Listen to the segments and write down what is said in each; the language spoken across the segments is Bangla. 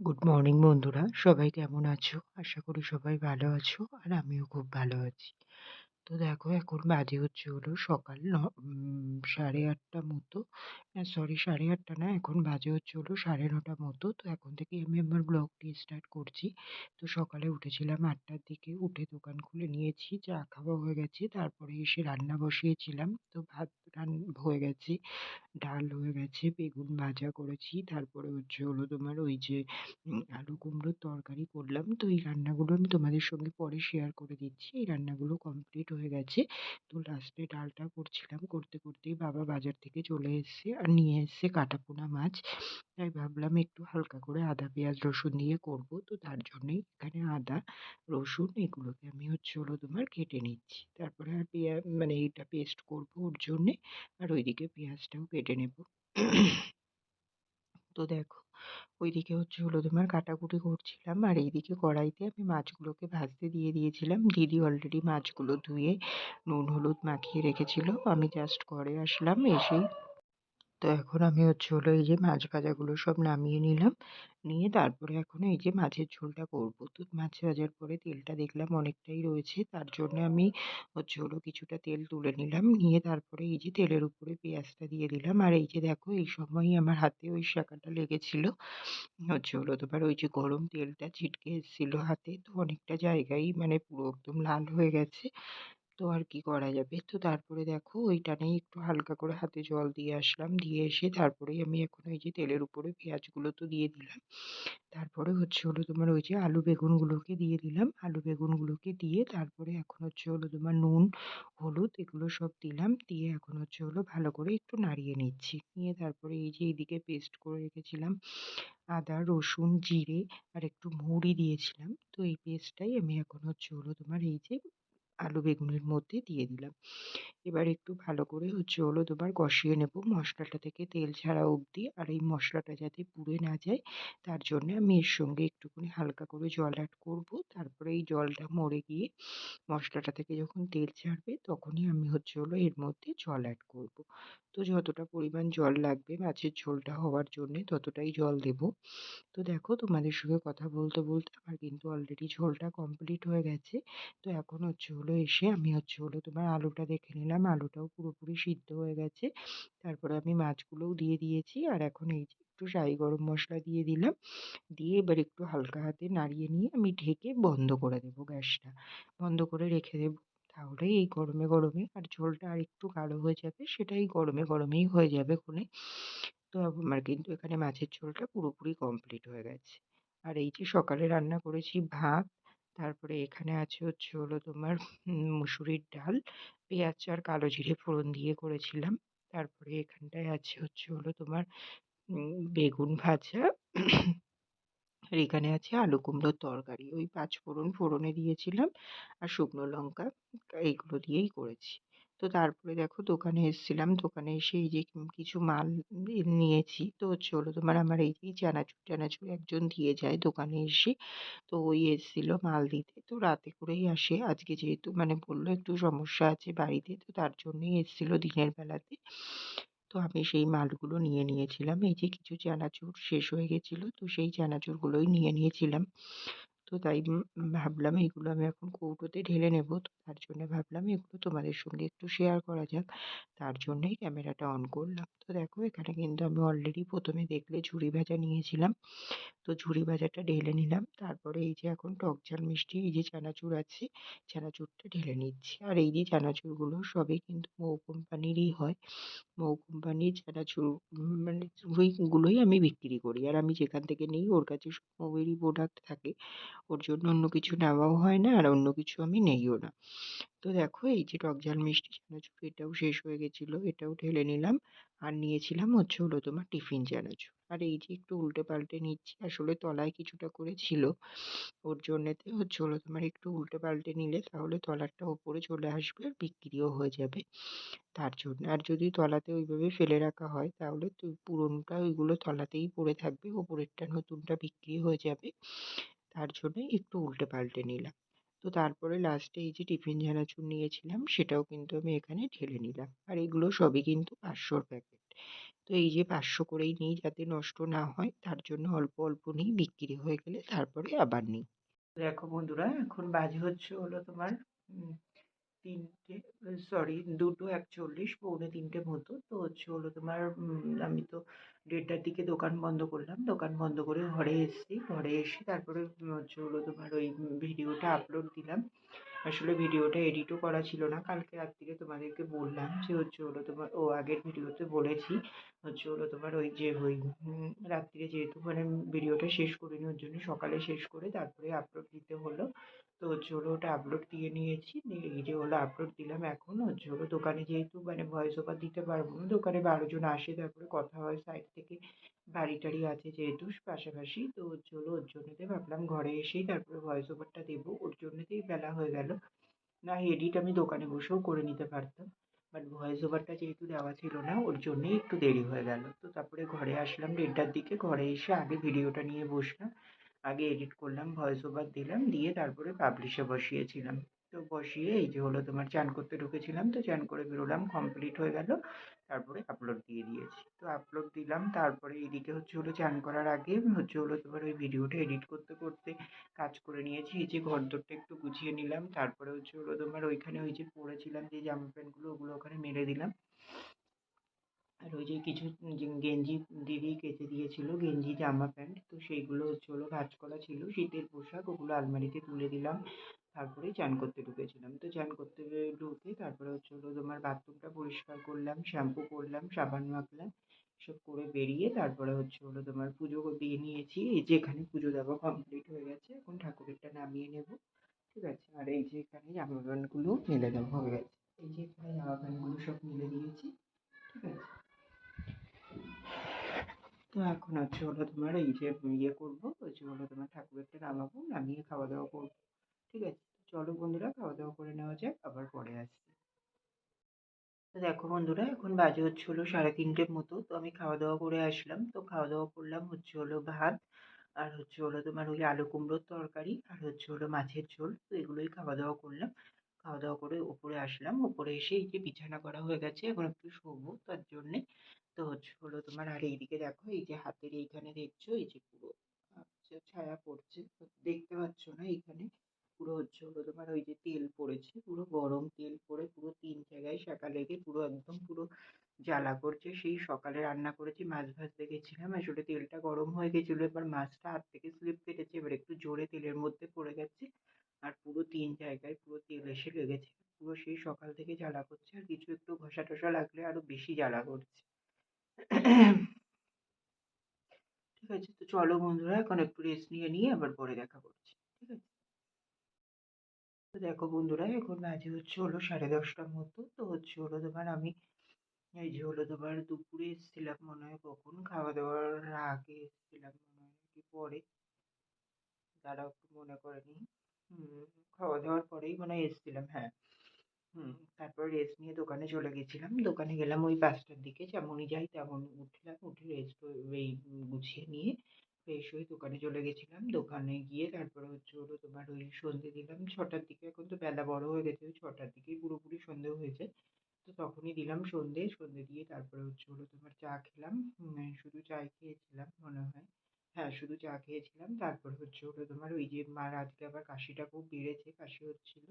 গুড মর্নিং বন্ধুরা। সবাই কেমন আছো? আশা করি সবাই ভালো আছো আর আমিও খুব ভালো আছি। তো দেখো, এখন বাজে হচ্ছে হলো সকাল ন সাড়ে আটটা মতো। না সরি সাড়ে আটটা না, এখন বাজে হচ্ছে হলো সাড়ে নটা মতো। তো এখন থেকে আমি আমার ব্লগটি স্টার্ট করছি। তো সকালে উঠেছিলাম আটটার দিকে, উঠে দোকান খুলে নিয়েছি, চা খাওয়া হয়ে গেছে। তারপরে এসে রান্না বসিয়েছিলাম। তো ভাত রান হয়ে গেছে, ডাল হয়ে গেছে, বেগুন ভাজা করেছি, তারপরে হচ্ছে হলো তোমার ওই যে আলু কুমড়োর তরকারি করলাম। তো এই রান্নাগুলো আমি তোমাদের সঙ্গে পরে শেয়ার করে দিচ্ছি। এই রান্নাগুলো কমপ্লিট হয়ে গেছে। তো লাস্টে ডালটা করছিলাম। করতে করতেই বাবা বাজার থেকে চলে এসছে আর নিয়ে এসছে কাটাপোনা মাছ। তাই ভাবলাম একটু হালকা করে আদা, পেঁয়াজ, রসুন দিয়ে করব। তো তার জন্যই এখানে আদা, রসুন এগুলোকে আমি হচ্ছে হলো তোমার কেটে নিচ্ছি। তারপরে আর পেঁয়াজ মানে এটা পেস্ট করব ওর জন্যে। আর ওইদিকে পেঁয়াজটাও কেটে নেব। তো দেখো, ওইদিকে হচ্ছে হলো তোমার কাটাকুটি করছিলাম আর এইদিকে কড়াইতে আমি মাছগুলোকে ভাজতে দিয়ে দিয়েছিলাম। দিদি অলরেডি মাছগুলো ধুয়ে নুন হলুদ মাখিয়ে রেখেছিল। আমি জাস্ট ঘরে আসলাম, এসেই তো এখন আমি হচ্ছে হলো এই যে মাছ ভাজাগুলো সব নামিয়ে নিলাম। নিয়ে তারপরে এখন এই যে মাছের ঝোলটা করব। তো মাছ ভাজার পরে তেলটা দেখলাম অনেকটাই রয়েছে। তার জন্য আমি হচ্ছে হলো কিছুটা তেল তুলে নিলাম। নিয়ে তারপরে এই যে তেলের উপরে পেঁয়াজটা দিয়ে দিলাম। আর এই যে দেখো, এই সময়ই আমার হাতে ওই শাঁকাটা লেগেছিল। হচ্ছে হলো তোমার ওই যে গরম তেলটা ছিটকে এসেছিল হাতে। তো অনেকটা জায়গায় মানে পুরো একদম লাল হয়ে গেছে। তো আর কি করা যাবে? তো তারপরে দেখো ওই টানেই একটু হালকা করে হাতে জল দিয়ে আসলাম। দিয়ে এসে তারপরেই আমি এখন ওই যে তেলের উপরে পেঁয়াজগুলো তো দিয়ে দিলাম। তারপরে হচ্ছে হলো তোমার ওই যে আলু বেগুনগুলোকে দিয়ে দিলাম। আলু বেগুনগুলোকে দিয়ে তারপরে এখন হচ্ছে হলো তোমার নুন, হলুদ এগুলো সব দিলাম। দিয়ে এখন হচ্ছে হলো ভালো করে একটু নাড়িয়ে নিচ্ছি। নিয়ে তারপরে এই যে এইদিকে পেস্ট করে রেখেছিলাম। আদা, রসুন, জিরে আর একটু মৌরি দিয়েছিলাম। তো এই পেস্টটাই আমি এখন হচ্ছে হলো তোমার এই যে আলু বেগুনের মধ্যে দিয়ে দিলাম। এবার একটু ভালো করে হচ্ছে হলো তোমার কষিয়ে নেব। মশলাটা থেকে তেল ছাড়া অবধি আর এই মশলাটা যাতে পুড়ে না যায়, তার জন্য আমি এর সঙ্গে একটুখানি হালকা করে জল অ্যাড করব। তারপরে এই জলটা মরে গিয়ে মশলাটা থেকে যখন তেল ছাড়বে, তখনই আমি হচ্ছে হলো এর মধ্যে জল অ্যাড করব। তো যতটা পরিমাণ জল লাগবে মাছের ঝোলটা হওয়ার জন্যে ততটাই জল দেব। তো দেখো তোমাদের সঙ্গে কথা বলতে বলতে আমার কিন্তু অলরেডি ঝোলটা কমপ্লিট হয়ে গেছে। তো এখন হচ্ছে হলো এসে আমি হচ্ছে হলো তোমার আলুটা দেখে নিলাম। আলুটাও পুরোপুরি সিদ্ধ হয়ে গেছে। তারপরে আমি মাছগুলোও দিয়ে দিয়েছি। আর এখন এই যে একটু শাহি গরম মশলা দিয়ে দিলাম। দিয়ে এবার একটু হালকা হাতে নাড়িয়ে নিয়ে আমি ঢেকে বন্ধ করে দেবো গ্যাসটা। বন্ধ করে রেখে দেবো। তাহলে এই গরমে গরমে আর ঝোলটা আর একটু গাঢ় হয়ে যাবে, সেটাই গরমে গরমেই হয়ে যাবে খুনে। তো আমার কিন্তু এখানে মাছের ঝোলটা পুরোপুরি কমপ্লিট হয়ে গেছে। আর এই যে সকালে রান্না করেছি ভাত তারপরে এখানে আছে হচ্ছে হলো তোমার মুসুরির ডাল, পেঁয়াজ আর কালো জিরে ফোড়ন দিয়ে করেছিলাম। তারপরে এখানটায় আছে হচ্ছে হলো তোমার বেগুন ভাজা, আর এখানে আছে আলু কুমড়োর তরকারি। ওই পাঁচ ফোড়ন ফোড়নে দিয়েছিলাম, আর শুকনো লঙ্কা, এইগুলো দিয়েই করেছি। তো তারপরে দেখো দোকানে এসেছিলাম। দোকানে এসে এই যে কিছু মাল নিয়েছি। তো চলো তোমার আমার এই যে চানাচুর টানাচুর একজন দিয়ে যায় দোকানে এসে। তো ওই এসেছিল মাল দিতে। তো রাতে করেই আসে। আজকে যেহেতু মানে বলল একটু সমস্যা আছে বাড়িতে, তো তার জন্যই এসেছিল দিনের বেলাতে। তো আমি সেই মালগুলো নিয়ে নিয়েছিলাম। এই যে কিছু চানাচুর শেষ হয়ে গেছিল, তো সেই চানাচুরগুলোই নিয়ে নিয়েছিলাম। তো তাই ভাবলাম এগুলো আমি এখন কৌটোতে ঢেলে নেব। তো তার জন্য ভাবলাম এগুলো তোমাদের সঙ্গে একটু শেয়ার করা যাক। তার জন্যই ক্যামেরাটা অন করলাম। তো দেখো, এখানে কিন্তু আমি অলরেডি প্রথমে দেখলে ঝুড়ি ভাজা নিয়েছিলাম। তো ঝুড়ি ভাজাটা ঢেলে নিলাম। তারপরে এই যে এখন টক ঝাল মিষ্টি, এই যে চানাচুর আছে, চানাচুরটা ঢেলে নিচ্ছি। আর এই যে চানাচুরগুলো সবই কিন্তু মৌ কোম্পানিরই হয়। মৌ কোম্পানির চানাচুর মানে ওইগুলোই আমি বিক্রি করি। আর আমি যেখান থেকে নিই, ওর কাছে সব মৌয়েরই প্রোডাক্ট থাকে। ওর জন্য অন্য কিছু নেওয়াও হয় না, আর অন্য কিছু আমি নেইও না। তো দেখো, এই যে টক ঝাল, মিষ্টি চানাচুর, এটাও শেষ হয়ে গেছিল, এটাও ঢেলে নিলাম। আর নিয়েছিলাম হচ্ছে হলো তোমার টিফিন চানাচুর। আর এই যে একটু উল্টে পাল্টে নিচ্ছি, আসলে তলায় কিছুটা করে ছিল ওর জন্যেতে হচ্ছে হলো তোমার একটু উল্টে পাল্টে নিলে তাহলে তলারটা ওপরে চলে আসবে আর বিক্রিও হয়ে যাবে। তার জন্য, আর যদি তলাতে ওইভাবে ফেলে রাখা হয়, তাহলে পুরনোটা ওইগুলো তলাতেই পড়ে থাকবে, ওপরেরটা নতুনটা বিক্রি হয়ে যাবে। তার জন্যই একটু উল্টে পাল্টে নিলাম। তো তারপরে লাস্টে এই যে টিফিন ঝানাচুর নিয়েছিলাম, সেটাও কিন্তু আমি এখানে ঢেলে নিলাম। আর এগুলো সবই কিন্তু পাঁচশোর প্যাকেট তো এই যে পাঁচশো করেই নিই যাতে নষ্ট না হয়, তার জন্য অল্প অল্প নিই, বিক্রি হয়ে গেলে তারপরে আবার নিই। দেখো বন্ধুরা, এখন বাজে হচ্ছে হলো তোমার তিনটে সরি, দুটো একচল্লিশ, পৌনে তিনটে মতো। তো হচ্ছে হলো তোমার আমি তো দেড়টার দিকে দোকান বন্ধ করলাম। দোকান বন্ধ করে ঘরে এসেছি। ঘরে এসে তারপরে হচ্ছে হলো তোমার ওই ভিডিওটা আপলোড দিলাম। আসলে ভিডিওটা এডিটও করা ছিল না। কালকে রাত্রিরে তোমাদেরকে বললাম যে হচ্ছে হলো তোমার, ও আগের ভিডিওতে বলেছি, হচ্ছে হলো তোমার ওই যে ওই রাত্রিরে যেহেতু মানে ভিডিওটা শেষ করিনি, ওর জন্য সকালে শেষ করে তারপরে আপলোড দিতে হলো। তো হচ্ছে হলো ওটা আপলোড দিয়ে নিয়েছি। নিয়ে এই যে হলো আপলোড দিলাম এখন। হচ্ছে হলো দোকানে যেহেতু মানে ভয়েস ওভার দিতে পারব না, দোকানে বারো জন আসে, তারপরে কথা হয় সাইড থেকে। বাড়ি টাড়ি আছে যেহেতু পাশাপাশি, তো হচ্ছে হলো ওর জন্যতে ভাবলাম ঘরে এসেই তারপরে ভয়েস ওভারটা দেবো। ওর জন্যতেই বেলা হয়ে গেল। না এডিট আমি দোকানে বসেও করে নিতে পারতাম। বাট ভয়েস ওভারটা যেহেতু দেওয়া ছিল না, ওর জন্যই একটু দেরি হয়ে গেল। তো তারপরে ঘরে আসলাম দেড়টার দিকে। ঘরে এসে আগে ভিডিওটা নিয়ে বসলাম। আগে এডিট করলাম ভয়েস ওভার দিলাম, দিয়ে তারপরে পাবলিশে বসিয়েছিলাম। তো বসিয়ে এই যে হলো তোমার চান করতে ঢুকেছিলাম, তো চান করে বেরোলাম কমপ্লিট হয়ে গেল, তারপরে আপলোড দিয়ে দিয়েছি। তো আপলোড দিলাম, তারপরে এদিকে হচ্ছে হলো চান করার আগে হচ্ছে হলো তোমার ওই ভিডিওটা এডিট করতে করতে কাজ করে নিয়েছি। এই যে ঘর ঘরদোরটা একটু গুছিয়ে নিলাম, তারপরে হচ্ছে হলো তোমার ওইখানে ওই যে পরেছিলাম যে জামা প্যান্টগুলো, ওগুলো ওখানে মেলে দিলাম। আর ওই যে কিছু গেঞ্জি দিদি কেচে দিয়েছিল গেঞ্জি জামা প্যান্ট, তো সেইগুলো হচ্ছে হলো ভাঁজ করা ছিল, শীতের পোশাক, ওগুলো আলমারিতে তুলে দিলাম তারপরে চান করতে ঢুকেছিলাম। তো চান করতে ঢুকে তারপরে হচ্ছে হলো তোমার বাথরুমটা পরিষ্কার করলাম, শ্যাম্পু করলাম, সাবান মাখলাম, সব করে বেরিয়ে তারপরে হচ্ছে হলো তোমার পুজো দিয়ে নিয়েছি, এই যে এখানে পুজো দেওয়া কমপ্লিট হয়ে গেছে, এখন ঠাকুরেরটা নামিয়ে নেব, ঠিক আছে? আর এই যে এখানে জামা প্যান্টগুলো মেলে দেওয়া হয়ে গেছে। এই যে এখানে জামা প্যান্টগুলো সব মেলে দিয়েছি, ঠিক আছে? তো এখন হচ্ছে হলো তোমার এই যে ইয়ে করব হচ্ছে হলো তোমার ঠাকুরেরটা নামাবো, নামিয়ে খাওয়া দাওয়া করব, ঠিক আছে? চলো বন্ধুরা খাওয়া দাওয়া করে নেওয়া যাক, আবার পরে আসছি। তো দেখো বন্ধুরা, এখন বাজে হচ্ছে হলো সাড়ে তিনটের মতো, তো আমি খাওয়া দাওয়া করে আসলাম। তো খাওয়া দাওয়া করলাম হচ্ছে হলো ভাত, আর হচ্ছে হলো তোমার ওই আলু কুমড়োর তরকারি, আর হচ্ছে হলো মাছের ঝোল, তো এগুলোই খাওয়া দাওয়া করলাম। খাওয়া দাওয়া করে ওপরে আসলাম। ওপরে এসে এই যে বিছানা করা হয়ে গেছে, এখন একটু শোবো তার জন্যে। তো হচ্ছে হলো তোমার, আর এইদিকে দেখো, এই যে হাতের এইখানে দেখছ, এই যে পুরো ছায়া পড়ছে দেখতে পাচ্ছ না এইখানে, পুরো হচ্ছে হলো তোমার ওই যে তেল পড়েছে, পুরো গরম তেল পড়ে, পুরো তিন জায়গায় শাঁকা লেগে পুরো একদম পুরো জ্বালা করছে, সেই সকালে রান্না করেছি, মাছ ভাজতে গেছিলাম আসলে তেলটা গরম হয়ে গেছিল, এবার মাছটা হাত থেকে স্লিপ কেটেছে, এবার একটু জোরে তেলের মধ্যে পড়ে গেছে, আর পুরো তিন জায়গায় পুরো তেল এসে লেগেছে, পুরো সেই সকাল থেকে জ্বালা করছে, আর কিছু একটু ঘষা টষা লাগলে আরও বেশি জ্বালা করছে। ঠিক আছে, তো চলো বন্ধুরা, এখন একটু রেস্ট নিয়ে নিয়ে আবার পরে দেখা করছি, ঠিক আছে? তো দেখো বন্ধুরা, এখন বাজে হচ্ছে, হলো সাড়ে দশটার মতো, তো হচ্ছে হলো তোমার আমি, এই যে হলো তোমার দুপুরে এসেছিলাম মনে হয় কখন, খাওয়া দাওয়ার আগে এসেছিলাম মনে হয় কি পরে দাঁড়াও একটু মনে করে নিই হুম, খাওয়া দাওয়ার পরেই মনে হয় এসেছিলাম হ্যাঁ। হুম। তারপর রেস্ট নিয়ে দোকানে চলে গেছিলাম। দোকানে গেলাম ওই পাঁচটার দিকে। যেমনই যাই তেমন উঠলাম। উঠে রেস্ট এই গুছিয়ে নিয়ে ফ্রেশ হয়ে দোকানে চলে গেছিলাম। দোকানে গিয়ে তারপরে হচ্ছে হলো তোমার ওই সন্ধে দিলাম। ছটার দিকে এখন তো বেলা বড় হয়ে গেছে। ওই ছটার দিকেই পুরোপুরি সন্ধে হয়ে যায় তো তখনই দিলাম সন্ধে। সন্ধে দিয়ে তারপরে হচ্ছে হলো তোমার চা খেলাম। শুধু চাই খেয়েছিলাম মনে হয়। হ্যাঁ শুধু চা খেয়েছিলাম। তারপর হচ্ছে হলো তোমার ওই যে মার আজকে আবার কাশিটা খুব বেড়েছে। কাশি হচ্ছিল।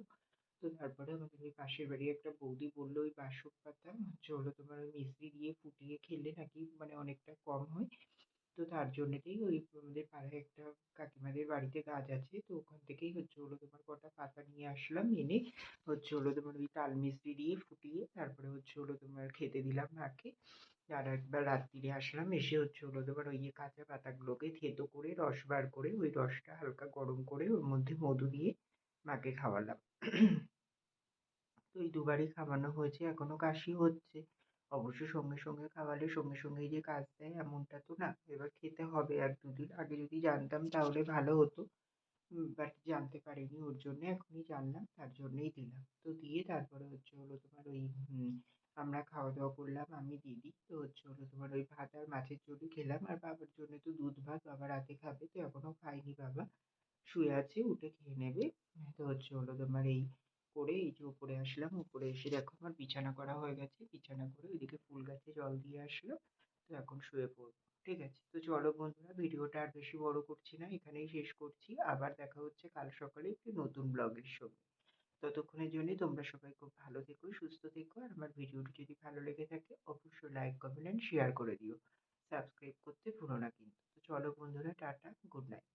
তো তারপরে আমাদের ওই পাশের বাড়ি একটা বৌদি বলল, ওই বাসক পাতা হচ্ছে হলো তোমার ওই মিশ্রি দিয়ে ফুটিয়ে খেলে নাকি মানে অনেকটা কম হয়। তো তার জন্যেতেই ওই আমাদের পাড়ায় একটা কাকিমাদের বাড়িতে গাছ আছে, তো ওখান থেকেই হচ্ছে হলো তোমার কটা পাতা নিয়ে আসলাম, এনে হচ্ছে হলো তোমার ওই তাল মিছরি দিয়ে ফুটিয়ে তারপরে হচ্ছে হলো তোমার খেতে দিলাম মাকে। আর একবার রাত্রিরে আসলাম, এসে হচ্ছে হলো তোমার ওই কাঁচা পাতাগুলোকে থেঁতো করে, রস বার করে ওই রসটা হালকা গরম করে ওর মধ্যে মধু দিয়ে মাকে খাওয়ালাম। তো এই দুবারই খাওয়ানো হয়েছে, এখনও কাশি হচ্ছে। অবশ্য সঙ্গে সঙ্গে খাওয়ালে সঙ্গে সঙ্গেই যে কাজ দেয় এমনটা তো না। এবার খেতে হবে এক দুদিন আগে যদি জানতাম তাহলে ভালো হতো। বাট জানতে পারিনি, ওর জন্য এখনই জানলাম, তার জন্যই দিলাম। তো দিয়ে তারপরে হচ্ছে হলো তোমার ওই আমরা খাওয়া দাওয়া করলাম, আমি দিদি, তো হচ্ছে হলো তোমার ওই ভাত আর মাছের ঝোলই খেলাম। আর বাবার জন্য তো দুধ ভাত, বাবা রাতে খাবে, তো এখনও খায়নি বাবা। শুয়ে আছে উঠে খেয়ে নেবে। তো হচ্ছে হলো তোমার এই করে, এই যে উপরে আসলাম উপরে এসে দেখো আমার বিছানা করা হয়ে গেছে। বিছানা করে ওইদিকে ফুল গাছে জল দিয়ে আসলো, তো এখন শুয়ে পড়ব, ঠিক আছে? তো চলো বন্ধুরা, ভিডিওটা আর বেশি বড় করছি না, এখানেই শেষ করছি। আবার দেখা হচ্ছে কাল সকালে একটি নতুন ব্লগের সঙ্গে। ততক্ষণের জন্য তোমরা সবাই খুব ভালো থেকো, সুস্থ থেকো, আর আমার ভিডিওটি যদি ভালো লেগে থাকে, অবশ্যই লাইক কমেন্ট শেয়ার করে দিও। সাবস্ক্রাইব করতে ভুলো না কিন্তু। তো চলো বন্ধুরা, টাটা গুড নাইট